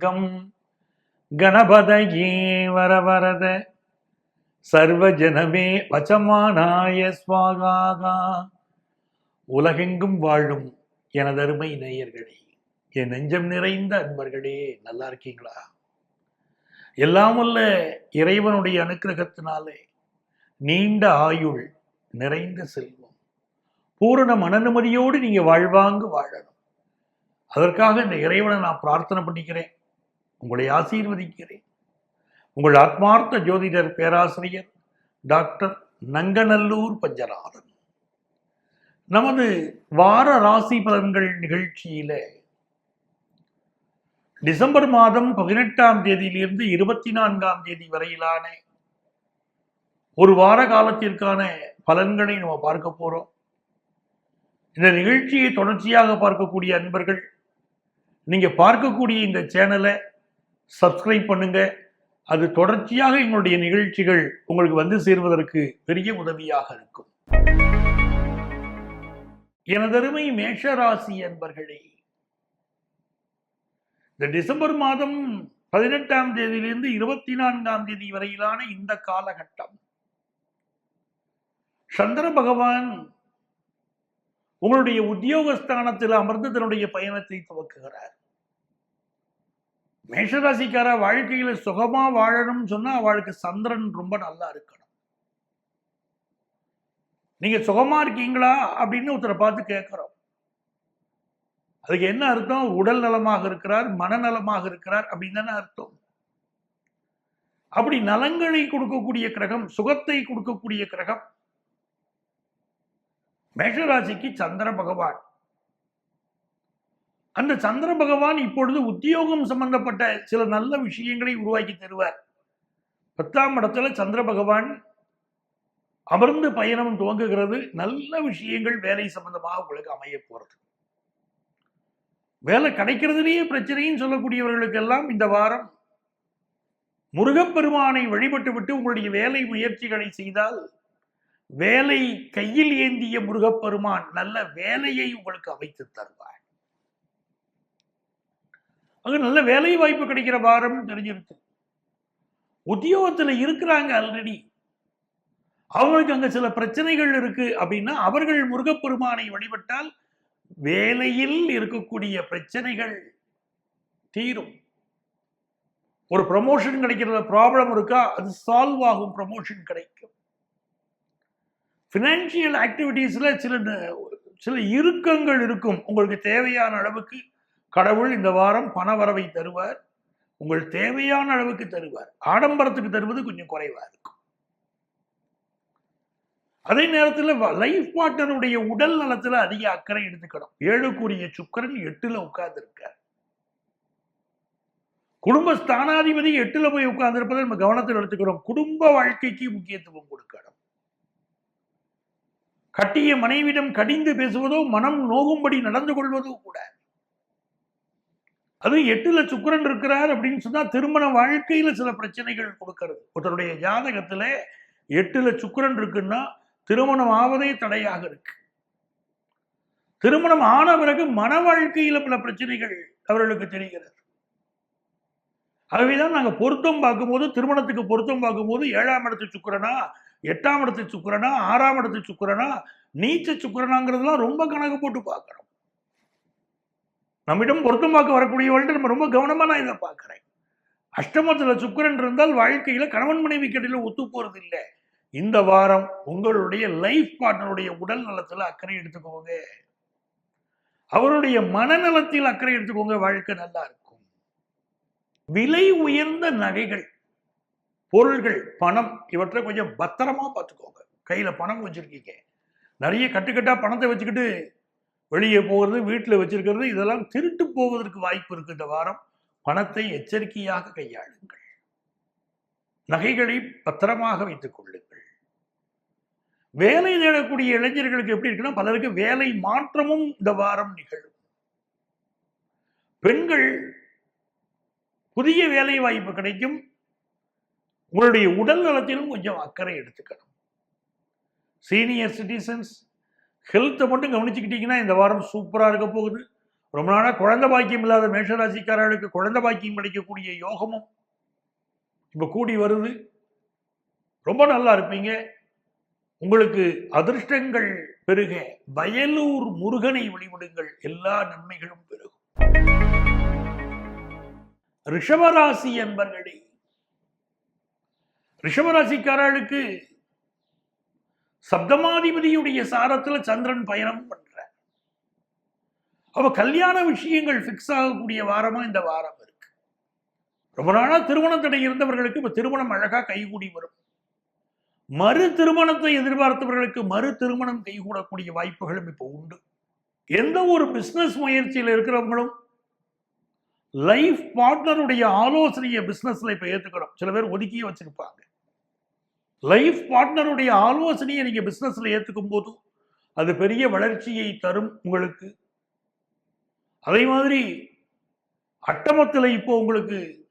உலகெங்கும் கணபதையே வரவரத. சர்வஜனமே வச்சமானாய ஸ்வாகாகா உலகெங்கும் வாழும் எனதருமை நேயர்களே என் நெஞ்சம் நிறைந்த அன்பர்களே நல்லா இருக்கீங்களா? எல்லாம் உள்ள இறைவனுடைய அனுக்கிரகத்தினாலே நீண்ட ஆயுள் நிறைந்த செல்வம். பூரண மனநிமதியோடு நீங்க வாழ்வாங்கு வாழணும். அதற்காக இந்த இறைவனை நான் பிரார்த்தனை பண்ணிக்கிறேன். உங்களை ஆசீர்வதிக்கிறேன். உங்கள் ஆத்மார்த்த ஜோதிடர் பேராசிரியர் டாக்டர் நங்கநல்லூர் பஞ்சநாதன். நமது வார ராசி பலன்கள் நிகழ்ச்சியில டிசம்பர் மாதம் பதினெட்டாம் தேதியிலிருந்து இருபத்தி நான்காம் தேதி வரையிலான ஒரு வார காலத்திற்கான பலன்களை நம்ம பார்க்க போறோம். இந்த நிகழ்ச்சியை தொடர்ச்சியாக பார்க்கக்கூடிய அன்பர்கள் நீங்க பார்க்கக்கூடிய இந்த சேனலை சப்ஸ்கிரைப் பண்ணுங்க. அது தொடர்ச்சியாக எங்களுடைய நிகழ்ச்சிகள் உங்களுக்கு வந்து சேர்வதற்கு பெரிய உதவியாக இருக்கும். எனதருமை மேஷராசி என்பர்களே இந்த டிசம்பர் மாதம் பதினெட்டாம் தேதியிலிருந்து இருபத்தி நான்காம் தேதி வரையிலான இந்த காலகட்டம். சந்திர பகவான் உங்களுடைய உத்தியோகஸ்தானத்தில் அமர்ந்து தன்னுடைய பயணத்தை துவக்குகிறார். மேஷராசிக்கார வாழ்க்கையில சுகமா வாழணும்னு சொன்னா அவளுக்கு சந்திரன் ரொம்ப நல்லா இருக்கணும். நீங்க சுகமா இருக்கீங்களா அப்படின்னு ஒருத்தரை பார்த்து கேட்கிறோம் அதுக்கு என்ன அர்த்தம்? உடல் நலமாக இருக்கிறார் மனநலமாக இருக்கிறார் அப்படின்னு தானே அர்த்தம். அப்படி நலங்களை கொடுக்கக்கூடிய கிரகம் சுகத்தை கொடுக்கக்கூடிய கிரகம். மேஷராசிக்கு சந்திர பகவான். அந்த சந்திர பகவான் இப்பொழுது உத்தியோகம் சம்பந்தப்பட்ட சில நல்ல விஷயங்களை உருவாக்கி தருவார். பத்தாம் இடத்துல சந்திர பகவான் அமர்ந்து பயணம் துவங்குகிறது. நல்ல விஷயங்கள் வேலை சம்பந்தமாக உங்களுக்கு அமைய போறது. வேலை கிடைக்கிறதுலேயே பிரச்சனைன்னு சொல்லக்கூடியவர்களுக்கெல்லாம் இந்த வாரம் முருகப்பெருமானை வழிபட்டு விட்டு உங்களுடைய வேலை முயற்சிகளை செய்தால் வேலை கையில் ஏந்திய முருகப்பெருமான் நல்ல வேலையை உங்களுக்கு அமைத்து தருவார். அங்கே நல்ல வேலை வாய்ப்பு கிடைக்கிற வாரம் தெரிஞ்சிருக்கு உத்தியோகத்துல இருக்கிறாங்க ஆல்ரெடி அவங்களுக்கு அங்க சில பிரச்சனைகள் இருக்கு அப்படின்னா அவர்கள் முருகப்பெருமானை வழிபட்டால் வேலையில் இருக்கக்கூடிய பிரச்சனைகள் தீரும். ஒரு ப்ரமோஷன் கிடைக்கிறதுல ப்ராப்ளம் இருக்கா? அது சால்வ் ஆகும் ப்ரமோஷன் கிடைக்கும். ஃபினான்ஷியல் ஆக்டிவிட்டீஸில் சில சில இறுக்கங்கள் இருக்கும். உங்களுக்கு தேவையான அளவுக்கு கடவுள் இந்த வாரம் பண வரவை தருவார். உங்கள் தேவையான அளவுக்கு தருவார். ஆடம்பரத்துக்கு தருவது கொஞ்சம் குறைவா இருக்கும். அதே நேரத்தில் லைஃப் பார்ட்னருடைய உடல் நலத்துல அதிக அக்கறை எடுத்துக்கணும். ஏழுக்குரிய சுக்கரன் எட்டுல உட்கார்ந்து இருக்கார் குடும்ப ஸ்தானாதிபதி எட்டுல போய் உட்கார்ந்திருப்பதை நம்ம கவனத்தில் எடுத்துக்கிறோம். குடும்ப வாழ்க்கைக்கு முக்கியத்துவம் கொடுக்கணும். கட்டிய மனைவிடம் கடிந்து பேசுவதோ மனம் நோகும்படி நடந்து கொள்வதோ கூட அது எட்டுல சுக்கரன் இருக்கிறார் அப்படின்னு சொன்னா திருமண வாழ்க்கையில சில பிரச்சனைகள் கொடுக்கறது. ஒருத்தருடைய ஜாதகத்துல எட்டுல சுக்கரன் இருக்குன்னா திருமணம் ஆவதே தடையாக இருக்கு. திருமணம் ஆன பிறகு மன வாழ்க்கையில பல பிரச்சனைகள் அவர்களுக்கு தெரிகிறது. ஆகவேதான் நாங்க பொருத்தம் பார்க்கும்போது திருமணத்துக்கு பொருத்தம் பார்க்கும்போது ஏழாம் இடத்து சுக்கரனா எட்டாம் இடத்து சுக்கரனா ஆறாம் இடத்து சுக்கரனா நீச்ச சுக்கரனாங்கிறதுலாம் ரொம்ப கணக்கு போட்டு பார்க்கணும் நம்மிடம் பொருத்தமாக்க பார்க்க நம்ம ரொம்ப கவனமாக நான் இதை பார்க்குறேன். அஷ்டமத்துல சுக்கரன் இருந்தால் வாழ்க்கையில கணவன் மனைவி கடையில் ஒத்து போகிறது இல்லை இந்த வாரம் உங்களுடைய லைஃப் பார்ட்னருடைய உடல் நலத்துல அக்கறை எடுத்துக்கோங்க. அவருடைய மனநலத்தில் அக்கறை எடுத்துக்கோங்க வாழ்க்கை நல்லா இருக்கும். விலை உயர்ந்த நகைகள் பொருள்கள் பணம் இவற்றை கொஞ்சம் பத்திரமா பார்த்துக்கோங்க. கையில பணம் வச்சிருக்கீங்க. நிறைய கட்டுக்கட்டா பணத்தை வச்சுக்கிட்டு வெளியே போகிறது வீட்டில் வச்சிருக்கிறது இதெல்லாம் திருட்டு போவதற்கு வாய்ப்பு இருக்கு இந்த வாரம் பணத்தை எச்சரிக்கையாக கையாளுங்கள். நகைகளை பத்திரமாக வைத்துக் கொள்ளுங்கள். வேலை தேடக்கூடிய இளைஞர்களுக்கு எப்படி இருக்குன்னா பலருக்கு வேலை மாற்றமும் இந்த வாரம் நிகழும். பெண்கள் புதிய வேலை வாய்ப்பு கிடைக்கும். உங்களுடைய உடல் நலத்திலும் கொஞ்சம் அக்கறை எடுத்துக்கணும். சீனியர் சிட்டிசன்ஸ் ஹெல்த்தை மட்டும் கவனிச்சுக்கிட்டீங்கன்னா இந்த வாரம் சூப்பராக இருக்க போகுது. ரொம்ப நாளாக குழந்தை பாக்கியம் இல்லாத மேஷராசிக்காரர்களுக்கு குழந்தை பாக்கியம் கிடைக்கக்கூடிய யோகமும் இப்போ கூடி வருது. ரொம்ப நல்லா இருப்பீங்க. உங்களுக்கு அதிர்ஷ்டங்கள் பெருக. வயலூர் முருகனை வழிபடுங்கள். எல்லா நன்மைகளும் பெருகும். ரிஷபராசி என்பர்களே ரிஷபராசிக்காரர்களுக்கு சப்தமாதிபதியுடைய சாரத்துல சந்திரன் பயணம் பண்ற அவ கல்யாண விஷயங்கள் ஃபிக்ஸ் ஆகக்கூடிய வாரமா இந்த வாரம் இருக்கு. ரொம்ப நாளா திருமண தடை இருந்தவர்களுக்கு இப்ப திருமணம் அழகா கைகூடி வரும். மறு திருமணத்தை எதிர்பார்த்தவர்களுக்கு மறு திருமணம் கைகூடக்கூடிய வாய்ப்புகளும் இப்போ உண்டு. எந்த ஒரு பிசினஸ் முயற்சியில் இருக்கிறவங்களும் லைஃப் பார்ட்னருடைய ஆலோசனையை பிசினஸ்ல இப்ப ஏற்றுக்கணும் சில பேர் ஒதுக்கியே வச்சிருப்பாங்க. லைஃப் பார்ட்னருடைய ஆலோசனையை நீங்கள் பிஸ்னஸில் ஏத்துக்கும் போது அது பெரிய வளர்ச்சியை தரும் உங்களுக்கு. அதே மாதிரி அட்டமத்தில் இப்போ உங்களுக்கு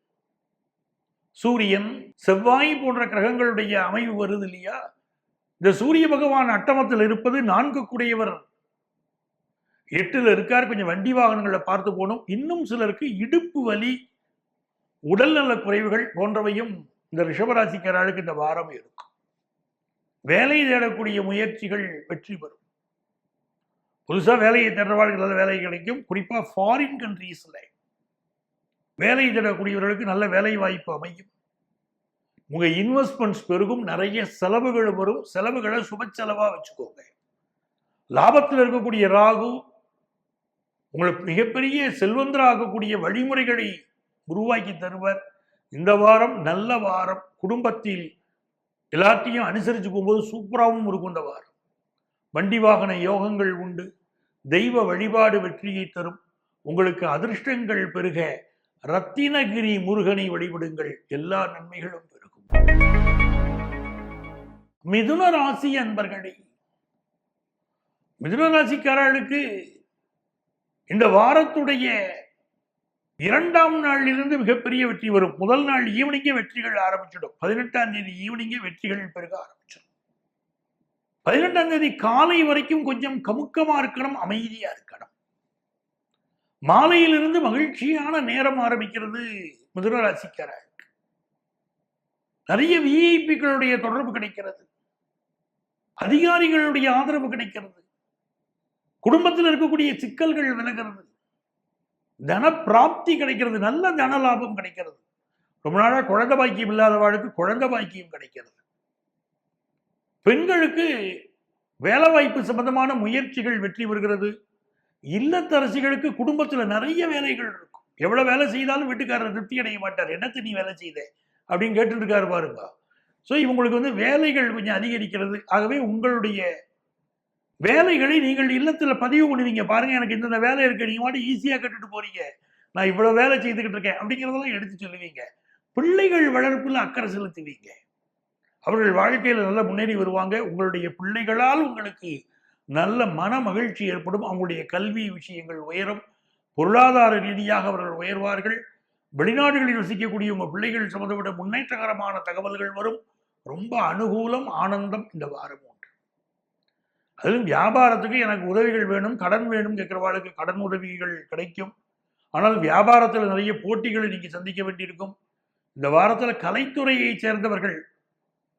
சூரியன் செவ்வாய் போன்ற கிரகங்களுடைய அமைவு வருது இல்லையா? இந்த சூரிய பகவான் அட்டமத்தில் இருப்பது நான்கு கூடியவர் எட்டில் இருக்கார் கொஞ்சம் வண்டி வாகனங்களை பார்த்து போகணும். இன்னும் சிலருக்கு இடுப்பு வலி உடல்நல குறைவுகள் போன்றவையும் இந்த ரிஷபராசிக்காரர்களுக்கு இந்த வாரம் இருக்கும் வேலை தேடக்கூடிய முயற்சிகள் வெற்றி பெறும். புதுசா வேலையை தேடுறவாளுக்கு நல்ல வேலை கிடைக்கும். குறிப்பா ஃபாரின் கண்ட்ரீஸில் வேலை தேடக்கூடியவர்களுக்கு நல்ல வேலை வாய்ப்பு அமையும். உங்க இன்வெஸ்ட்மெண்ட்ஸ் பெருகும். நிறைய செலவுகள் வரும். செலவுகளை சுப செலவாக வச்சுக்கோங்க. லாபத்தில் இருக்கக்கூடிய ராகு உங்களுக்கு மிகப்பெரிய செல்வந்தராகக்கூடிய வழிமுறைகளை உருவாக்கி தருவர். இந்த வாரம் நல்ல வாரம். குடும்பத்தில் எல்லாத்தையும் அனுசரிச்சு போகும்போது சூப்பராகவும் இருக்கும் இந்த வாரம். வண்டி வாகன யோகங்கள் உண்டு. தெய்வ வழிபாடு வெற்றியை தரும். உங்களுக்கு அதிர்ஷ்டங்கள் பெருக. ரத்தினகிரி முருகனை வழிபடுங்கள். எல்லா நன்மைகளும் பெருகும். மிதுன ராசி அன்பர்களே மிதுன ராசிக்காரர்களுக்கு இந்த வாரத்துடைய இரண்டாம் நாளிலிருந்து மிகப்பெரிய வெற்றி வரும். முதல் நாள் ஈவினிங்கே வெற்றிகள் ஆரம்பிச்சிடும். பதினெட்டாம் தேதி ஈவினிங்கே வெற்றிகள் பெருக ஆரம்பிச்சிடும். பதினெட்டாம் தேதி காலை வரைக்கும் கொஞ்சம் கமுக்கமா இருக்கணும் அமைதியா இருக்கணும். மாலையிலிருந்து மகிழ்ச்சியான நேரம் ஆரம்பிக்கிறது மிதுன ராசிக்காரர்களுக்கு நிறைய விஐபிகளுடைய தொடர்பு கிடைக்கிறது. அதிகாரிகளுடைய ஆதரவு கிடைக்கிறது. குடும்பத்தில் இருக்கக்கூடிய சிக்கல்கள் விலகிறது. தன பிராப்தி கிடைக்கிறது நல்ல தன லாபம் கிடைக்கிறது. ரொம்ப நாளா குழந்தை பாக்கியம் இல்லாதவாளுக்கு குழந்தை பாக்கியம் கிடைக்கிறது. பெண்களுக்கு வேலை வாய்ப்பு சம்பந்தமான முயற்சிகள் வெற்றி பெறுகிறது. இல்லத்தரசிகளுக்கு குடும்பத்துல நிறைய வேலைகள் இருக்கும். எவ்வளவு வேலை செய்தாலும் வீட்டுக்காரர் திருப்தி அடைய மாட்டார். என்னத்து நீ வேலை செய்த? அப்படின்னு கேட்டுட்டு இருக்காரு பாருங்க. ஸோ இவங்களுக்கு வந்து வேலைகள் கொஞ்சம் அதிகரிக்கிறது. ஆகவே உங்களுடைய வேலைகளை நீங்கள் இல்லத்துல பதிவு பண்ணுவீங்க பாருங்க எனக்கு இந்தந்த வேலை இருக்கு. நீங்க மாட்டி ஈஸியா கட்டுட்டு போறீங்க. நான் இவ்வளவு வேலை செய்துக்கிட்டு இருக்கேன். அப்படிங்கிறதெல்லாம் எடுத்து சொல்லுவீங்க. பிள்ளைகள் வளர்ப்புல அக்கறை செலுத்துவீங்க. அவர்கள் வாழ்க்கையில நல்லா முன்னேறி வருவாங்க. உங்களுடைய பிள்ளைகளால் உங்களுக்கு நல்ல மன மகிழ்ச்சி ஏற்படும். அவங்களுடைய கல்வி விஷயங்கள் உயரும். பொருளாதார ரீதியாக அவர்கள் உயர்வார்கள். வெளிநாடுகளில் வசிக்கக்கூடிய உங்கள் பிள்ளைகள் சம்மந்தப்பட்ட முன்னேற்றகரமான தகவல்கள் வரும். ரொம்ப அனுகூலம் ஆனந்தம் இந்த வாரம் அதுவும் வியாபாரத்துக்கு எனக்கு உதவிகள் வேணும் கடன் வேணும் கேட்குறவாளுக்கு கடன் உதவிகள் கிடைக்கும். ஆனால் வியாபாரத்தில் நிறைய போட்டிகளை நீங்க சந்திக்க வேண்டியிருக்கும். இந்த வாரத்தில் கலைத்துறையை சேர்ந்தவர்கள்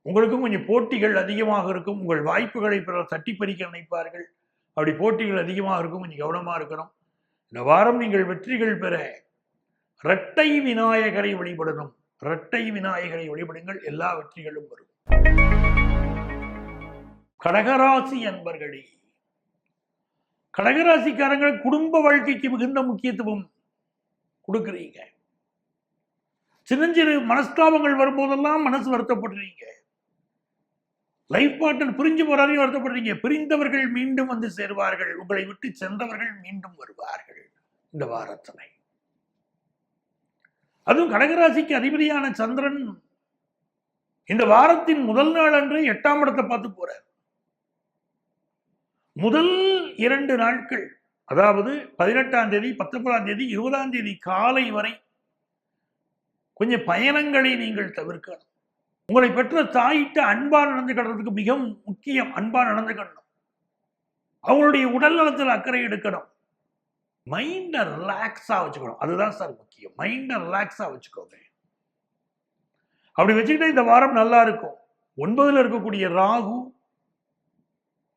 உங்களுக்கும் கொஞ்சம் போட்டிகள் அதிகமாக இருக்கும். உங்கள் வாய்ப்புகளை பிறர் தட்டி பறிக்க நினைப்பார்கள். அப்படி போட்டிகள் அதிகமாக இருக்கும் கொஞ்சம் கவனமா இருக்கணும். இந்த வாரம் நீங்கள் வெற்றிகள் பெற இரட்டை விநாயகரை வழிபடணும். இரட்டை விநாயகரை வழிபடுங்கள். எல்லா வெற்றிகளும் வரும். கடகராசி என்பர்களே கடகராசிக்காரங்கள் குடும்ப வாழ்க்கைக்கு மிகுந்த முக்கியத்துவம் கொடுக்குறீங்க. சின்னஞ்சிறு மனஸ்தாபங்கள் வரும்போதெல்லாம் மனசு வருத்தப்படுறீங்க. லைஃப் பார்ட்னர் பிரிஞ்சு போறாரையும் வருத்தப்படுறீங்க. பிரிந்தவர்கள் மீண்டும் வந்து சேருவார்கள். உங்களை விட்டு சென்றவர்கள் மீண்டும் வருவார்கள். இந்த வாரத்தில். அதுவும் கடகராசிக்கு அதிபதியான சந்திரன் இந்த வாரத்தின் முதல் நாள் அன்று எட்டாம் இடத்தை பார்த்து போறார். முதல் இரண்டு நாட்கள் அதாவது பதினெட்டாம் தேதி பத்தொன்பதாம் தேதி இருபதாம் தேதி காலை வரை கொஞ்சம் பயணங்களை நீங்கள் தவிர்க்கணும். உங்களை பெற்ற தாயிட்ட அன்பா நடந்துக்கிறதுக்கு மிகவும் முக்கியம் அன்பா நடந்துக்கணும் அவங்களுடைய உடல் நலத்தில் அக்கறை எடுக்கணும். மைண்டை ரிலாக்ஸாக வச்சுக்கணும். அதுதான் சார் முக்கியம். மைண்டை ரிலாக்ஸாக வச்சுக்கோங்க. அப்படி வச்சுக்கிட்டா இந்த வாரம் நல்லா இருக்கும். ஒன்பதுல இருக்கக்கூடிய ராகு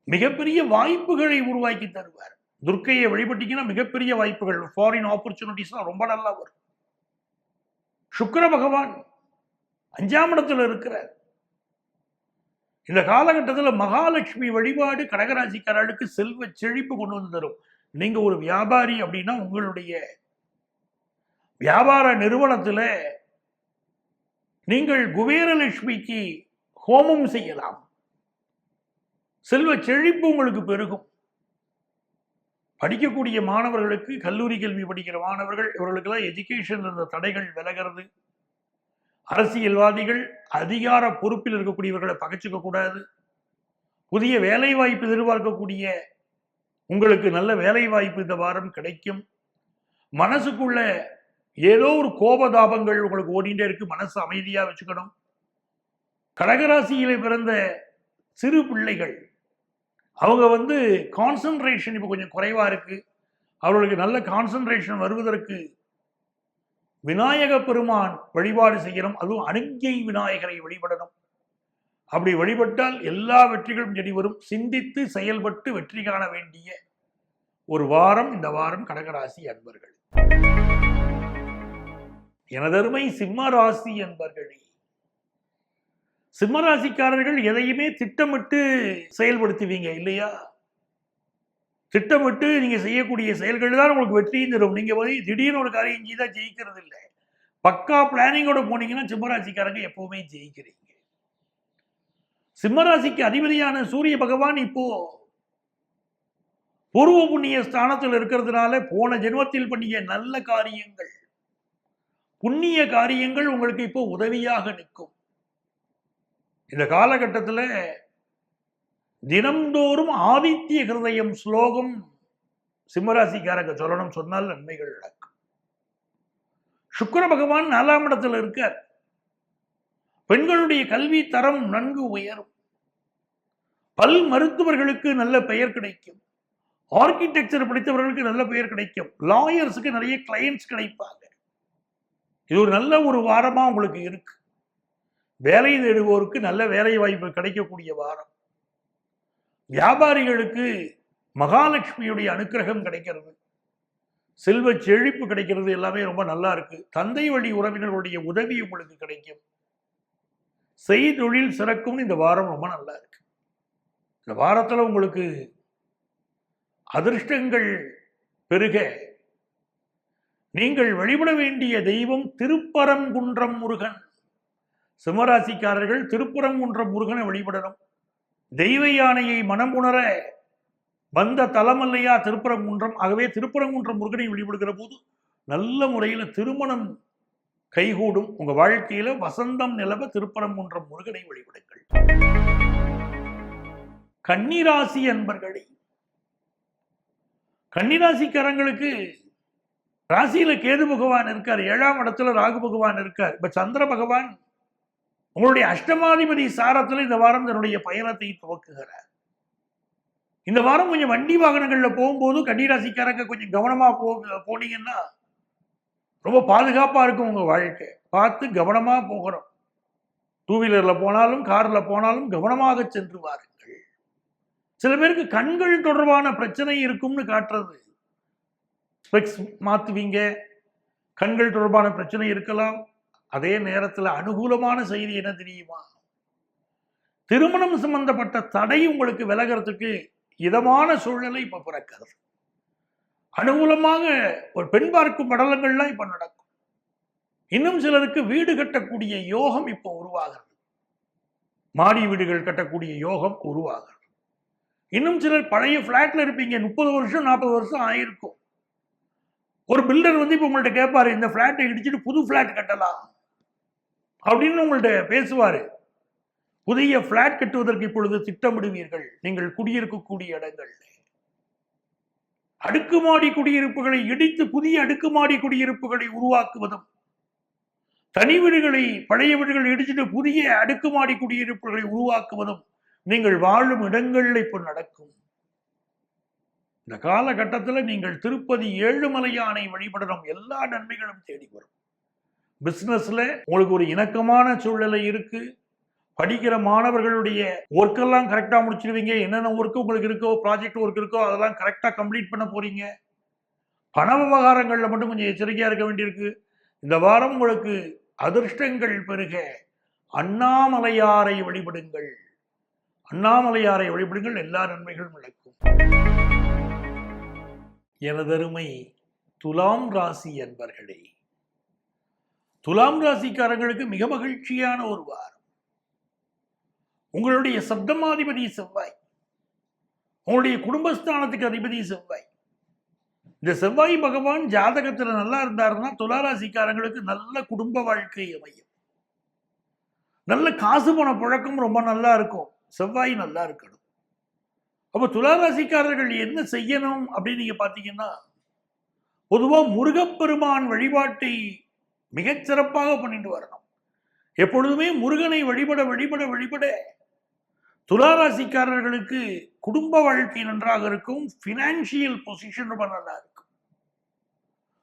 மிகப்பெரிய வாய்ப்புகளை உருவாக்கி தருவார். துர்க்கையை வழிபட்டீங்கன்னா மிகப்பெரிய வாய்ப்புகள் ஃபாரின் ஆப்பர்ச்சுனிட்டிஸ்லாம் ரொம்ப நல்லா வரும். சுக்கர பகவான் அஞ்சாம் இடத்துல இருக்கிறார். இந்த காலகட்டத்தில் மகாலட்சுமி வழிபாடு கடகராசிக்காரர்களுக்கு செல்வ செழிப்பு கொண்டு வந்து தரும். நீங்க ஒரு வியாபாரி அப்படின்னா உங்களுடைய வியாபார நிறுவனத்துல நீங்கள் குபேரலட்சுமிக்கு ஹோமம் செய்யலாம். செல்வ செழிப்பு உங்களுக்கு பெருகும். படிக்கக்கூடிய மாணவர்களுக்கு கல்லூரி கல்வி படிக்கிற மாணவர்கள் இவர்களுக்கெல்லாம் எஜுகேஷன் இருந்த தடைகள் விலகிறது. அரசியல்வாதிகள் அதிகார பொறுப்பில் இருக்கக்கூடியவர்களை பகைச்சிக்க கூடாது. புதிய வேலை வாய்ப்பு எதிர்பார்க்கக்கூடிய உங்களுக்கு நல்ல வேலை வாய்ப்பு இந்த வாரம் கிடைக்கும். மனசுக்குள்ள ஏதோ ஒரு கோபதாபங்கள் உங்களுக்கு ஓடிண்டே இருக்கு. மனசு அமைதியா வச்சுக்கணும். கடகராசியிலே பிறந்த சிறு பிள்ளைகள் அவங்க வந்து கான்சன்ட்ரேஷன் இப்போ கொஞ்சம் குறைவா இருக்கு. அவர்களுக்கு நல்ல கான்சன்ட்ரேஷன் வருவதற்கு விநாயக பெருமான் வழிபாடு செய்யணும். அதுவும் அணுங்கை விநாயகரை வழிபடணும். அப்படி வழிபட்டால் எல்லா வெற்றிகளும் செடி வரும். சிந்தித்து செயல்பட்டு வெற்றி காண வேண்டிய ஒரு வாரம் இந்த வாரம் கடகராசி அன்பர்கள். எனதருமை சிம்ம ராசி என்பர்களே சிம்மராசிக்காரர்கள் எதையுமே திட்டமிட்டு செயல்படுத்துவீங்க இல்லையா? திட்டமிட்டு நீங்க செய்யக்கூடிய செயல்கள் தான் உங்களுக்கு வெற்றியும் தரும். நீங்க போய் திடீர்னு ஒரு காரியம் செய்தால் ஜெயிக்கிறது இல்லை. பக்கா பிளானிங்கோட போனீங்கன்னா சிம்மராசிக்காரங்க எப்பவுமே ஜெயிக்கிறீங்க. சிம்மராசிக்கு அதிபதியான சூரிய பகவான் இப்போ பூர்வ புண்ணிய ஸ்தானத்தில் இருக்கிறதுனால போன ஜென்மத்தில் பண்ணிய நல்ல காரியங்கள் புண்ணிய காரியங்கள் உங்களுக்கு இப்போ உதவியாக நிற்கும். இந்த காலகட்டத்தில் தினம்தோறும் ஆதித்ய ஹிருதயம் ஸ்லோகம் சிம்மராசிக்காரங்க சொல்லணும் சொன்னால் நன்மைகள் நடக்கும் சுக்கர பகவான் நாலாம் இடத்துல இருக்கார். பெண்களுடைய கல்வி தரம் நன்கு உயரும். பல் மருத்துவர்களுக்கு நல்ல பெயர் கிடைக்கும். ஆர்கிடெக்சர் படித்தவர்களுக்கு நல்ல பெயர் கிடைக்கும். லாயர்ஸுக்கு நிறைய கிளையன்ஸ் கிடைப்பாங்க. இது ஒரு நல்ல ஒரு வாரமா உங்களுக்கு இருக்கு. வேலை தேடுவோருக்கு நல்ல வேலை வாய்ப்பு கிடைக்கக்கூடிய வாரம். வியாபாரிகளுக்கு மகாலட்சுமியுடைய அனுக்கிரகம் கிடைக்கிறது. செல்வ செழிப்பு கிடைக்கிறது எல்லாமே ரொம்ப நல்லா இருக்கு. தந்தை வழி உறவினர்களுடைய உதவி உங்களுக்கு கிடைக்கும். செய்தொழில் சிறக்கும்னு இந்த வாரம் ரொம்ப நல்லா இருக்கு. இந்த வாரத்தில் உங்களுக்கு அதிர்ஷ்டங்கள் பெருக. நீங்கள் வழிபட வேண்டிய தெய்வம் திருப்பரங்குன்றம் முருகன். சிம்மராசிக்காரர்கள் திருப்புறங்குன்ற முருகனை வழிபடணும். தெய்வ யானையை மனம் உணர வந்த தலமல்லையா திருப்புறங்குன்றம் ஆகவே திருப்புறங்குன்ற முருகனை வழிபடுகிற போது நல்ல முறையில் திருமணம் கைகூடும். உங்க வாழ்க்கையில வசந்தம் நிலவ திருப்பரங்குன்றம் முருகனை வழிபடுங்கள். கன்னிராசி என்பர்களே கன்னிராசிக்காரங்களுக்கு ராசியில கேது பகவான் இருக்கார். ஏழாம் இடத்துல ராகு பகவான் இருக்கார். இப்ப சந்திர பகவான் உங்களுடைய அஷ்டமாதிபதி சாரத்தில் இந்த வாரம் தன்னுடைய பயணத்தை துவக்குகிறார். இந்த வாரம் கொஞ்சம் வண்டி வாகனங்களில் போகும்போது கன்னிராசிக்காரங்க கொஞ்சம் கவனமாக போ போனீங்கன்னா ரொம்ப பாதுகாப்பாக இருக்கும் உங்கள் வாழ்க்கை. பார்த்து கவனமாக போகிறோம் டூ வீலரில் போனாலும் காரில் போனாலும் கவனமாக சென்று வாருங்கள். சில பேருக்கு கண்கள் தொடர்பான பிரச்சனை இருக்கும்னு காட்டுறது. ஸ்பெக்ஸ் மாற்றுவீங்க கண்கள் தொடர்பான பிரச்சனை இருக்கலாம். அதே நேரத்தில் அனுகூலமான செய்தி என்ன தெரியுமா? திருமணம் சம்பந்தப்பட்ட தடை உங்களுக்கு விலகிறதுக்கு இதமான சூழ்நிலை இப்போ பிறக்கிறது. அனுகூலமாக ஒரு பெண் பார்க்கும் படலங்கள்லாம் இப்ப நடக்கும். இன்னும் சிலருக்கு வீடு கட்டக்கூடிய யோகம் இப்போ உருவாகிறது. மாடி வீடுகள் கட்டக்கூடிய யோகம் உருவாகிறது. இன்னும் சிலர் பழைய பிளாட்ல இருப்பீங்க முப்பது வருஷம் நாற்பது வருஷம் ஆயிருக்கும். ஒரு பில்டர் வந்து இப்போ உங்கள்கிட்ட கேட்பாரு இந்த ஃப்ளாட்டை இடிச்சுட்டு புது ஃப்ளாட் கட்டலாம். அப்படின்னு உங்கள்ட்ட பேசுவாரு. புதிய பிளாட் கட்டுவதற்கு இப்பொழுது திட்டமிடுவீர்கள். நீங்கள் குடியிருக்கக்கூடிய இடங்கள். அடுக்குமாடி குடியிருப்புகளை இடித்து புதிய அடுக்குமாடி குடியிருப்புகளை உருவாக்குவதும் தனி வீடுகளை பழைய வீடுகளை இடிச்சுட்டு புதிய அடுக்குமாடி குடியிருப்புகளை உருவாக்குவதும் நீங்கள் வாழும் இடங்கள்ல இப்போ நடக்கும். இந்த காலகட்டத்தில் நீங்கள் திருப்பதி ஏழுமலையானை வழிபடணும். எல்லா நன்மைகளும் தேடி வரும். பிஸ்னஸில் உங்களுக்கு ஒரு இணக்கமான சூழ்நிலை இருக்கு. படிக்கிற மாணவர்களுடைய ஒர்க்கெல்லாம் கரெக்டாக முடிச்சிருவீங்க. என்னென்ன ஒர்க்கு உங்களுக்கு இருக்கோ ப்ராஜெக்ட் ஒர்க் இருக்கோ அதெல்லாம் கரெக்டாக கம்ப்ளீட் பண்ண போறீங்க. பண விவகாரங்களில் மட்டும் கொஞ்சம் எச்சரிக்கையாக இருக்க வேண்டியிருக்கு. இந்த வாரம் உங்களுக்கு அதிர்ஷ்டங்கள் பெருக. அண்ணாமலையாரை வழிபடுங்கள். அண்ணாமலையாரை வழிபடுங்கள். எல்லா நன்மைகளும் விளக்கும். எனதருமை துலாம் ராசி என்பர்களே துலாம் ராசிக்காரங்களுக்கு மிக மகிழ்ச்சியான ஒரு வாரம். உங்களுடைய சப்தமாதிபதி செவ்வாய். உங்களுடைய குடும்பஸ்தானத்துக்கு அதிபதி செவ்வாய். இந்த செவ்வாய் பகவான் ஜாதகத்துல நல்லா இருந்தாருன்னா துளாராசிக்காரங்களுக்கு நல்ல குடும்ப வாழ்க்கை அமையும். நல்ல காசு போன புழக்கம் ரொம்ப நல்லா இருக்கும். செவ்வாய் நல்லா இருக்கணும். அப்ப துளாராசிக்காரர்கள் என்ன செய்யணும் அப்படின்னு நீங்க பார்த்தீங்கன்னா பொதுவா முருகப்பெருமான் வழிபாட்டை மிகச்சிறப்பாக பண்ணிட்டு வரணும். எப்பொழுதுமே முருகனை வழிபட வழிபட வழிபட துளாராசிக்காரர்களுக்கு குடும்ப வாழ்க்கை நன்றாக இருக்கும். பினான்சியல் பொசிஷன் ரொம்ப நல்லா இருக்கும்.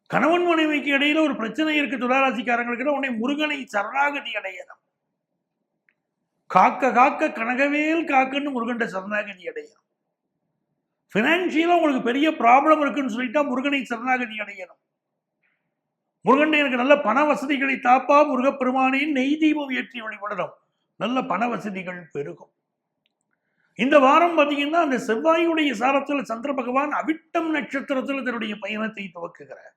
கணவன் மனைவிக்கு இடையில ஒரு பிரச்சனை இருக்கு. துளாராசிக்காரங்களுக்கு உடனே முருகனை சரணாகதி அடையணும். காக்க காக்க கனகவேல் காக்கன்னு முருகன்ட சரணாகதி அடையணும். பினான்சியலா உங்களுக்கு பெரிய ப்ராப்ளம் இருக்குன்னு சொல்லிட்டா முருகனை சரணாகதி அடையணும். முருகன் நல்ல பண வசதிகளை தாப்பா முருகப்பெருமானின் நெய் தீபம் ஏற்றி வழிபடணும் நல்ல பண வசதிகள் பெருகும். இந்த வாரம் பார்த்தீங்கன்னா அந்த செவ்வாயுடைய சாரத்தில் சந்திர பகவான் அவிட்டம் நட்சத்திரத்தில் தன்னுடைய பயணத்தை துவக்குகிறார்.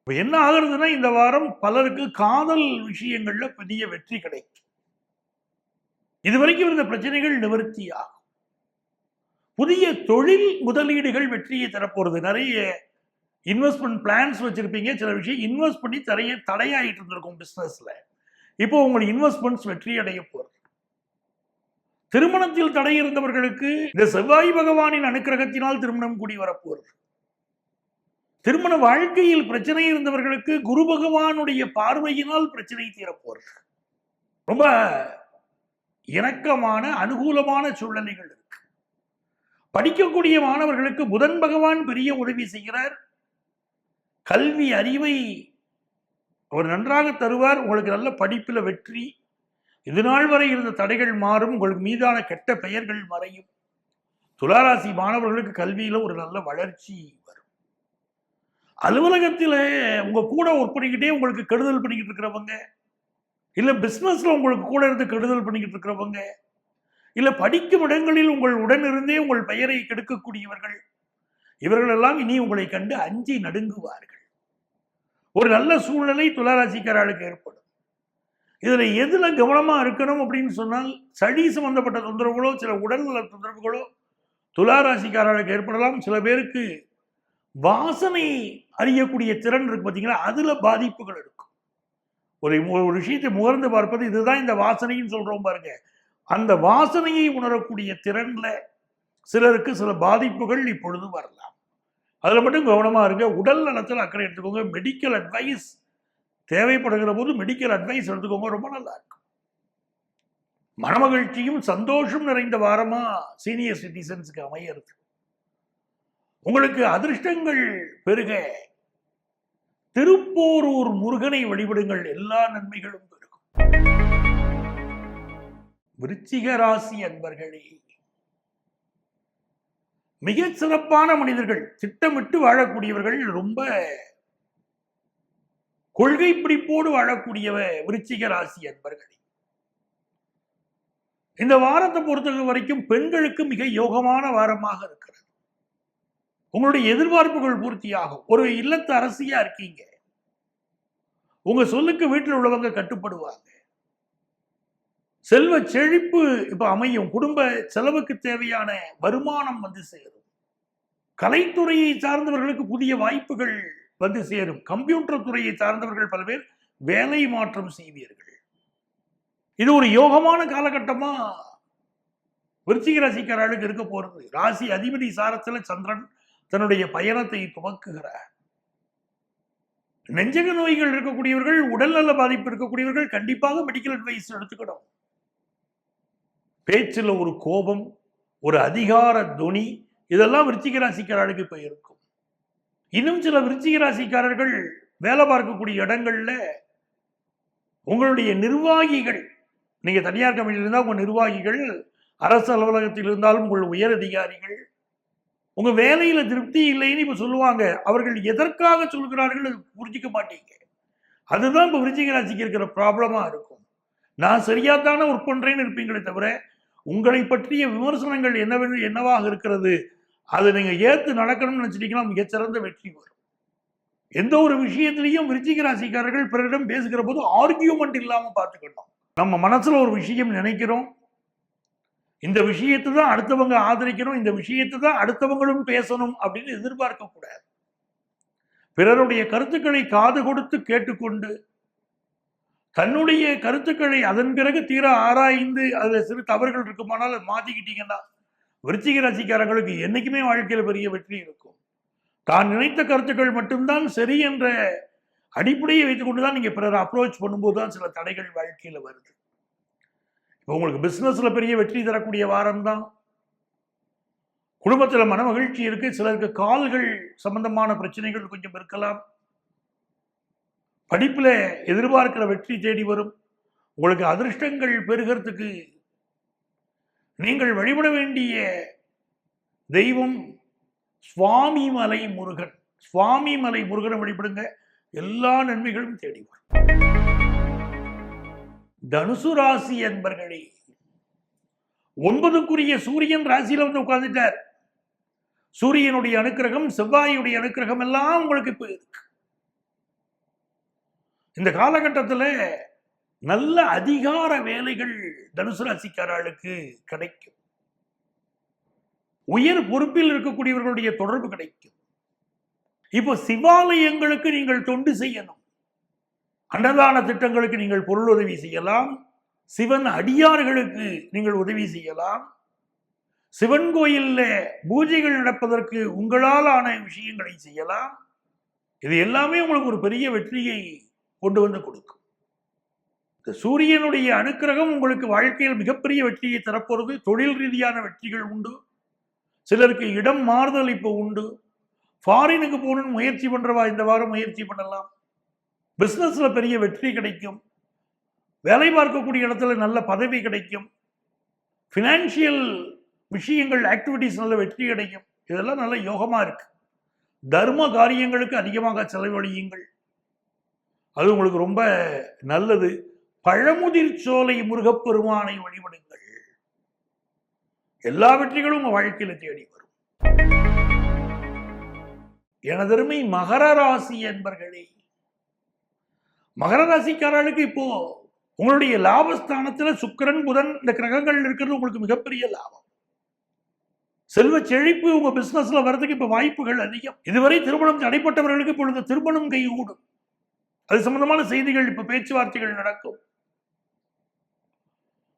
இப்போ என்ன ஆகுறதுன்னா இந்த வாரம் பலருக்கு காதல் விஷயங்கள்ல பெரிய வெற்றி கிடைக்கும். இதுவரைக்கும் இருந்த பிரச்சனைகள் நிவர்த்தி ஆகும். புதிய தொழில் முதலீடுகள் வெற்றியை தரப்போறது. நிறைய இன்வெஸ்ட்மெண்ட் பிளான்ஸ் வச்சிருப்பீங்க. சில விஷயம் இன்வெஸ்ட் பண்ணி தடைய தடையாயிட்டு இருந்திருக்கும் பிசினஸ்ல இப்போ உங்களுடைய இன்வெஸ்ட்மெண்ட்ஸ் வெற்றி அடைய போகிறது திருமணத்தில் தடை இருந்தவர்களுக்கு இந்த செவ்வாய் பகவானின் அனுக்கிரகத்தினால் திருமணம் கூடி வரப்போகிறது திருமண வாழ்க்கையில் பிரச்சனை இருந்தவர்களுக்கு குரு பகவானுடைய பார்வையினால் பிரச்சனை தீரப்போகிறது ரொம்ப இணக்கமான அனுகூலமான சூழ்நிலைகள் இருக்கு. படிக்கக்கூடிய மாணவர்களுக்கு புதன் பகவான் பெரிய உதவி செய்கிறார். கல்வி அறிவை அவர் நன்றாக தருவார். உங்களுக்கு நல்ல படிப்பில் வெற்றி. இதுநாள் வரை இருந்த தடைகள் மாறும். உங்களுக்கு மீதான கெட்ட பெயர்கள் மறையும். துளாராசி மாணவர்களுக்கு கல்வியில் ஒரு நல்ல வளர்ச்சி வரும். அலுவலகத்தில் உங்கள் கூட ஒர்க் பண்ணிக்கிட்டே உங்களுக்கு கெடுதல் பண்ணிக்கிட்டு இருக்கிறவங்க இல்லை பிஸ்னஸில் உங்களுக்கு கூட இருந்து கெடுதல் பண்ணிக்கிட்டு இருக்கிறவங்க இல்லை படிக்கும் இடங்களில் உங்கள் உடனிருந்தே உங்கள் பெயரை கெடுக்கக்கூடியவர்கள் இவர்களெல்லாம் இனி உங்களை கண்டு அஞ்சி நடுங்குவார்கள். ஒரு நல்ல சூழ்நிலை துளாராசிக்காரர்களுக்கு ஏற்படும். இதுல எதுல கவனமா இருக்கணும் அப்படின்னு சொன்னால் சளி சம்பந்தப்பட்ட தொந்தரவுகளோ சில உடல்நல தொந்தரவுகளோ துளாராசிக்காரர்களுக்கு ஏற்படலாம். சில பேருக்கு வாசனை அறியக்கூடிய திறன் இருக்கு பார்த்தீங்களா அதுல பாதிப்புகள் இருக்கும். ஒரு ஒரு விஷயத்தை முகர்ந்து பார்ப்பது இதுதான் இந்த வாசனைன்னு சொல்றோம் பாருங்க. அந்த வாசனையை உணரக்கூடிய திறன்ல சிலருக்கு சில பாதிப்புகள் இப்பொழுது வரலாம். அதில் மட்டும் கவனமா இருங்க. உடல் நலத்தில் அக்கறை எடுத்துக்கோங்க. மெடிக்கல் அட்வைஸ் தேவைப்படுகிற போது மெடிக்கல் அட்வைஸ் எடுத்துக்கோங்க. ரொம்ப நல்லா இருக்கும். மனமகிழ்ச்சியும் சந்தோஷம் நிறைந்த வாரமா சீனியர் சிட்டிசன்ஸுக்கு அமையிறது. உங்களுக்கு அதிர்ஷ்டங்கள் பெருக. திருப்போரூர் முருகனை வழிபடுங்கள். எல்லா நன்மைகளும் பெருகும். விருச்சிக ராசி அன்பர்களே மிக சிறப்பான மனிதர்கள் திட்டமிட்டு வாழக்கூடியவர்கள் ரொம்ப கொள்கை பிடிப்போடு வாழக்கூடியவ விருச்சிக ராசி அன்பர்களே. இந்த வாரத்தை பொறுத்த வரைக்கும் பெண்களுக்கு மிக யோகமான வாரமாக இருக்கிறது. உங்களுடைய எதிர்பார்ப்புகள் பூர்த்தியாகும். ஒரு இல்லத்து அரசியா இருக்கீங்க. உங்க சொல்லுக்கு வீட்டில் உள்ளவங்க கட்டுப்படுவாங்க. செல்வ செழிப்பு இப்போ அமையும். குடும்ப செலவுக்கு தேவையான வருமானம் வந்து சேரும். கலைத்துறையை சார்ந்தவர்களுக்கு புதிய வாய்ப்புகள் வந்து சேரும். கம்ப்யூட்டர் துறையை சார்ந்தவர்கள் பல பேர் வேலை மாற்றம் செய்வீர்கள். இது ஒரு யோகமான காலகட்டமா? விருச்சிக ராசிக்காரர்களுக்கு இருக்க போறது. ராசி அதிபதி சாரத்தில் சந்திரன் தன்னுடைய பயணத்தை துவக்குகிறார். நெஞ்சக நோய்கள் இருக்கக்கூடியவர்கள் உடல்நல பாதிப்பு இருக்கக்கூடியவர்கள் கண்டிப்பாக மெடிக்கல் அட்வைஸ் எடுத்துக்கணும். பேச்சில் ஒரு கோபம் ஒரு அதிகார துணி இதெல்லாம் விருச்சிக ராசிக்காரர்களுக்கு இப்போ இருக்கும் இன்னும் சில விருச்சிக ராசிக்காரர்கள் வேலை பார்க்கக்கூடிய இடங்கள்ல உங்களுடைய நிர்வாகிகள் நீங்கள் தனியார் கம்பெனியில் இருந்தால் உங்க நிர்வாகிகள் அரசு அலுவலகத்தில் இருந்தாலும் உங்கள் உயர் அதிகாரிகள் உங்க வேலையில திருப்தி இல்லைன்னு இப்ப சொல்லுவாங்க. அவர்கள் எதற்காக சொல்கிறார்கள் அது புரிஞ்சிக்க மாட்டீங்க. அதுதான் இப்போ விருச்சிக ராசிக்கு இருக்கிற ப்ராப்ளமா இருக்கும். நான் சரியாத்தானே ஒர்க் பண்ணுறேன்னு இருப்பீங்களே தவிர உங்களை பற்றிய விமர்சனங்கள் என்னவென்று என்னவாக இருக்கிறது? அதை நீங்க ஏத்து நடக்கணும்னு நினைச்சிட்டீங்கன்னா மிகச்சிறந்த வெற்றி வரும். எந்த ஒரு விஷயத்திலையும் விருச்சிக ராசிக்காரர்கள் பிறரிடம் பேசுகிற போது ஆர்கியூமெண்ட் இல்லாம பார்த்துக்கணும். நம்ம மனசுல ஒரு விஷயம் நினைக்கிறோம். இந்த விஷயத்தை தான் அடுத்தவங்க ஆதரிக்கணும். இந்த விஷயத்தை தான் அடுத்தவங்களும் பேசணும் அப்படின்னு எதிர்பார்க்க கூடாது. பிறருடைய கருத்துக்களை காது கொடுத்து கேட்டுக்கொண்டு தன்னுடைய கருத்துக்களை அதன் பிறகு தீர ஆராய்ந்து அதுல சிறு தவறுகள் இருக்குமானால் அதை மாத்திக்கிட்டீங்கன்னா விருச்சிக ராசிக்காரங்களுக்கு என்னைக்குமே வாழ்க்கையில பெரிய வெற்றி இருக்கும். தான் நினைத்த கருத்துக்கள் மட்டும்தான் சரி என்ற அடிப்படையை வைத்துக்கொண்டு தான் நீங்க பிறரை அப்ரோச் பண்ணும்போது தான் சில தடைகள் வாழ்க்கையில வருது. இப்போ உங்களுக்கு பிசினஸ்ல பெரிய வெற்றி தரக்கூடிய வாரம் தான் குடும்பத்துல மன மகிழ்ச்சி இருக்கு. சிலருக்கு கால்கள் சம்பந்தமான பிரச்சனைகள் கொஞ்சம் இருக்கலாம். படிப்புல எதிர்பார்க்கிற வெற்றி தேடி வரும். உங்களுக்கு அதிர்ஷ்டங்கள் பெறுகிறதுக்கு நீங்கள் வழிபட வேண்டிய தெய்வம் சுவாமி மலை முருகன். சுவாமி மலை முருகனை வழிபடுங்க. எல்லா நன்மைகளும் தேடி வரும். தனுசு ராசி என்பர்களே ஒன்பதுக்குரிய சூரியன் ராசியில வந்து உட்கார்ந்துட்டார். சூரியனுடைய அனுக்கிரகம் செவ்வாயுடைய அனுக்கிரகம் எல்லாம் உங்களுக்கு இப்போ இருக்கு இந்த காலகட்டத்தில் நல்ல அதிகார வேலைகள் தனுசு ராசிக்காரர்களுக்கு கிடைக்கும். உயர் பொறுப்பில் இருக்கக்கூடியவர்களுடைய தொடர்பு கிடைக்கும். இப்போ சிவாலயங்களுக்கு நீங்கள் தொண்டு செய்யணும். அன்னதான திட்டங்களுக்கு நீங்கள் பொருள் உதவி செய்யலாம். சிவன் அடியார்களுக்கு நீங்கள் உதவி செய்யலாம். சிவன் கோயில்ல பூஜைகள் நடப்பதற்கு உங்களால் ஆன விஷயங்களை செய்யலாம். இது எல்லாமே உங்களுக்கு ஒரு பெரிய வெற்றியை கொண்டு வந்து கொடுக்கும். இந்த சூரியனுடைய அனுக்கிரகம் உங்களுக்கு வாழ்க்கையில் மிகப்பெரிய வெற்றியை தரப்போறது. தொழில் ரீதியான வெற்றிகள் உண்டு. சிலருக்கு இடம் மாறுதல் இப்போ உண்டு. ஃபாரினுக்கு போகணும்னு முயற்சி பண்ணுறவா இந்த வாரம் முயற்சி பண்ணலாம். பிஸ்னஸில் பெரிய வெற்றி கிடைக்கும். வேலை பார்க்கக்கூடிய இடத்துல நல்ல பதவி கிடைக்கும். ஃபினான்ஷியல் விஷயங்கள் ஆக்டிவிட்டிஸ் நல்ல வெற்றி கிடைக்கும் இதெல்லாம் நல்ல யோகமாக இருக்குது தர்ம காரியங்களுக்கு அதிகமாக செலவழியுங்கள். அது உங்களுக்கு ரொம்ப நல்லது. பழமுதிர் சோலை முருகப்பெருமானை வழிபடுங்கள். எல்லா வெற்றிகளும் உங்க வாழ்க்கையில தேடி வரும். எனதருமை மகர ராசி என்பர்களே மகர ராசிக்காரர்களுக்கு இப்போ உங்களுடைய லாபஸ்தானத்துல சுக்கிரன் புதன் இந்த கிரகங்கள் இருக்கிறது உங்களுக்கு மிகப்பெரிய லாபம். செல்வ செழிப்பு உங்க பிசினஸ்ல வர்றதுக்கு இப்ப வாய்ப்புகள் அதிகம். இதுவரை திருமணம் தடைப்பட்டவர்களுக்கு இப்பொழுது திருமணம் கைகூடும். அது சம்பந்தமான செய்திகள் இப்போ பேச்சுவார்த்தைகள் நடக்கும்.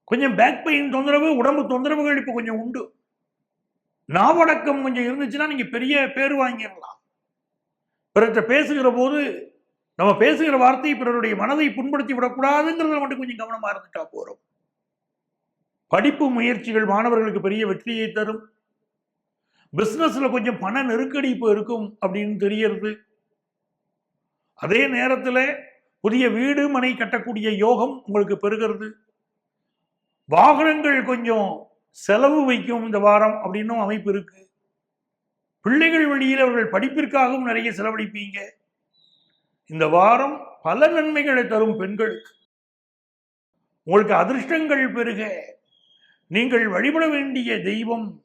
கொஞ்சம் பேக் பெயின் தொந்தரவு உடம்பு தொந்தரவுகள் இப்போ கொஞ்சம் உண்டு. நாவடக்கம் கொஞ்சம் இருந்துச்சுன்னா நீங்க பெரிய பேர் வாங்கிடலாம். பிறர்கிட்ட பேசுகிற போது நம்ம பேசுகிற வார்த்தை பிறருடைய மனதை புண்படுத்தி விடக்கூடாதுங்கிறதுல மட்டும் கொஞ்சம் கவனமா இருந்துட்டா போறோம். படிப்பு முயற்சிகள் மாணவர்களுக்கு பெரிய வெற்றியை தரும். பிஸ்னஸில் கொஞ்சம் பண நெருக்கடி இப்போ இருக்கும் அப்படின்னு தெரியறது. அதே நேரத்தில் புதிய வீடு மனை கட்டக்கூடிய யோகம் உங்களுக்கு பெறுகிறது. வாகனங்கள் கொஞ்சம் செலவு வைக்கும் இந்த வாரம் அப்படின்னும் அமைப்பு இருக்கு. பிள்ளைகள் வழியில் அவர்கள் படிப்பிற்காகவும் நிறைய செலவழிப்பீங்க. இந்த வாரம் பல நன்மைகளை தரும் பெண்களுக்கு. உங்களுக்கு அதிர்ஷ்டங்கள் பெருக. நீங்கள் வழிபட வேண்டிய தெய்வம்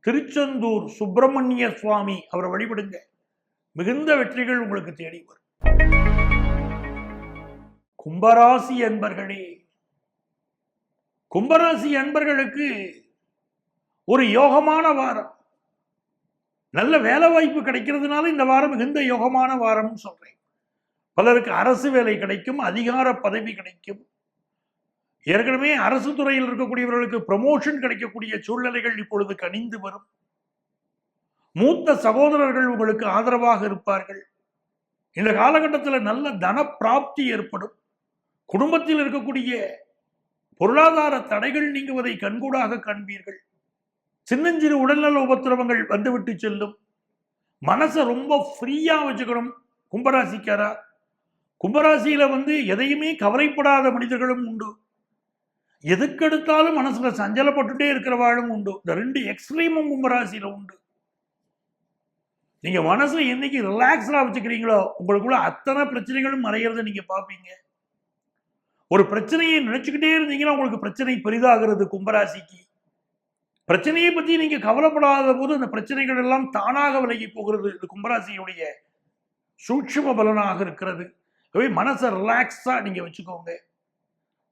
திருச்செந்தூர் சுப்பிரமணிய சுவாமி. அவரை வழிபடுங்க. மிகுந்த வெற்றிகள் உங்களுக்கு தேடி வரும். கும்பராசி அன்பர்களே கும்பராசி அன்பர்களுக்கு ஒரு யோகமான வாரம். நல்ல வேலை வாய்ப்பு கிடைக்கிறதுனால இந்த வாரம் மிகுந்த யோகமான வாரம்னு சொல்றேன். பலருக்கு அரசு வேலை கிடைக்கும் அதிகார பதவி கிடைக்கும். ஏற்கனவே அரசு துறையில் இருக்கக்கூடியவர்களுக்கு ப்ரமோஷன் கிடைக்கக்கூடிய சூழ்நிலைகள் இப்பொழுது கனிந்து வரும். மூத்த சகோதரர்கள் உங்களுக்கு ஆதரவாக இருப்பார்கள். இந்த காலகட்டத்தில் நல்ல தன பிராப்தி ஏற்படும். குடும்பத்தில் இருக்கக்கூடிய பொருளாதார தடைகள் நீங்குவதை கண்கூடாக காண்பீர்கள். சின்னஞ்சிறு உடல்நல உபத்திரவங்கள் வந்துவிட்டு செல்லும். மனசை ரொம்ப ஃப்ரீயாக வச்சுக்கணும் கும்பராசிக்காரா. கும்பராசியில வந்து எதையுமே கவலைப்படாத மனிதர்களும் உண்டு. எதுக்கெடுத்தாலும் மனசுல சஞ்சலப்பட்டுட்டே இருக்கிறவாளும் உண்டு. இந்த ரெண்டு எக்ஸ்ட்ரீமும் கும்பராசியில உண்டு. நீங்கள் மனசை என்னைக்கு ரிலாக்ஸாக வச்சுக்கிறீங்களோ உங்களுக்குள்ள அத்தனை பிரச்சனைகளும் மறைகிறத நீங்கள் பார்ப்பீங்க. ஒரு பிரச்சனையை நினச்சிக்கிட்டே இருந்தீங்கன்னா உங்களுக்கு பிரச்சனை பெரிதாகிறது கும்பராசிக்கு. பிரச்சனையை பற்றி நீங்கள் கவலைப்படாத போது அந்த பிரச்சனைகள் எல்லாம் தானாக விலகி போகிறது இது கும்பராசியுடைய சூட்சும பலனாக இருக்கிறது. ஆகவே மனசை ரிலாக்ஸாக நீங்கள் வச்சுக்கோங்க.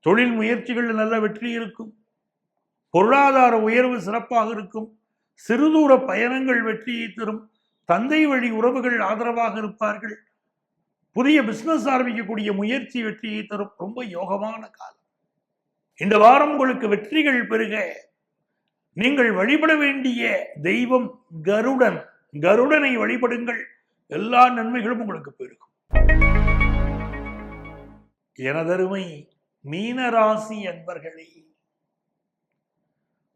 தொழில் முயற்சிகளில் நல்ல வெற்றி இருக்கும். பொருளாதார உயர்வு சிறப்பாக இருக்கும். சிறுதூர பயணங்கள் வெற்றியை தரும். தந்தை வழி உறவுகள் ஆதரவாக இருப்பார்கள். புதிய பிசினஸ் ஆரம்பிக்கக்கூடிய முயற்சி வெற்றியை தரும். ரொம்ப யோகமான காலம். இந்த வாரம் உங்களுக்கு வெற்றிகள் பெருக. நீங்கள் வழிபட வேண்டிய தெய்வம் கருடன். கருடனை வழிபடுங்கள். எல்லா நன்மைகளும் உங்களுக்கு பெருகும். எனதருமை மீனராசி அன்பர்களே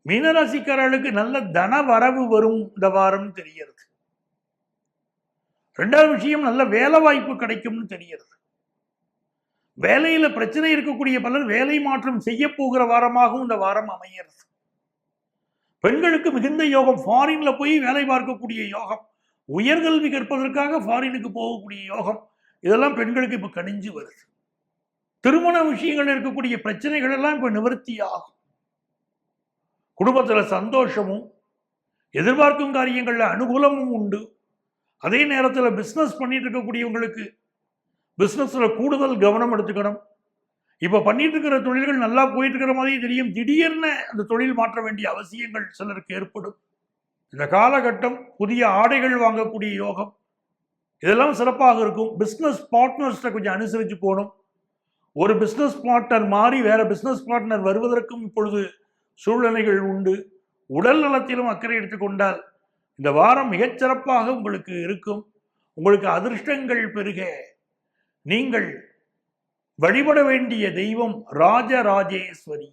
மீனராசிக்காரர்களுக்கு நல்ல தன வரவு வரும் இந்த வாரம் தெரிகிறது. ரெண்டாவது விஷயம் நல்ல வேலை வாய்ப்பு கிடைக்கும்னு தெரிகிறது. வேலையில் பிரச்சனை இருக்கக்கூடிய பலர் வேலை மாற்றம் செய்ய போகிற வாரமாகவும் இந்த வாரம் அமைகிறது. பெண்களுக்கு மிகுந்த யோகம் ஃபாரின்ல போய் வேலை பார்க்கக்கூடிய யோகம் உயர்கல்வி கற்பதற்காக ஃபாரினுக்கு போகக்கூடிய யோகம் இதெல்லாம் பெண்களுக்கு இப்போ கணிஞ்சு வருது. திருமண விஷயங்கள் இருக்கக்கூடிய பிரச்சனைகள் எல்லாம் இப்போ நிவர்த்தி ஆகும். குடும்பத்தில் சந்தோஷமும் எதிர்பார்க்கும் காரியங்களில் அனுகூலமும் உண்டு. அதே நேரத்தில் பிஸ்னஸ் பண்ணிட்டு இருக்கக்கூடியவங்களுக்கு பிஸ்னஸில் கூடுதல் கவனம் எடுத்துக்கணும். இப்போ பண்ணிட்டு இருக்கிற தொழில்கள் நல்லா போயிட்டு இருக்கிற மாதிரி தெரியும். திடீர்னு அந்த தொழில் மாற்ற வேண்டிய அவசியங்கள் சிலருக்கு ஏற்படும். இந்த காலகட்டம் புதிய ஆடைகள் வாங்கக்கூடிய யோகம். இதெல்லாம் சிறப்பாக இருக்கும். பிஸ்னஸ் பார்ட்னர்ஸ்ட கொஞ்சம் அனுசரித்து போகணும். ஒரு பிஸ்னஸ் பார்ட்னர் மாறி வேற பிஸ்னஸ் பார்ட்னர் வருவதற்கும் இப்பொழுது சூழ்நிலைகள் உண்டு. உடல் நலத்திலும் அக்கறை எடுத்துக்கொண்டால் இந்த வாரம் மிகச்சிறப்பாக உங்களுக்கு இருக்கும். உங்களுக்கு அதிர்ஷ்டங்கள் பெருக. நீங்கள் வழிபட வேண்டிய தெய்வம் ராஜராஜேஸ்வரி.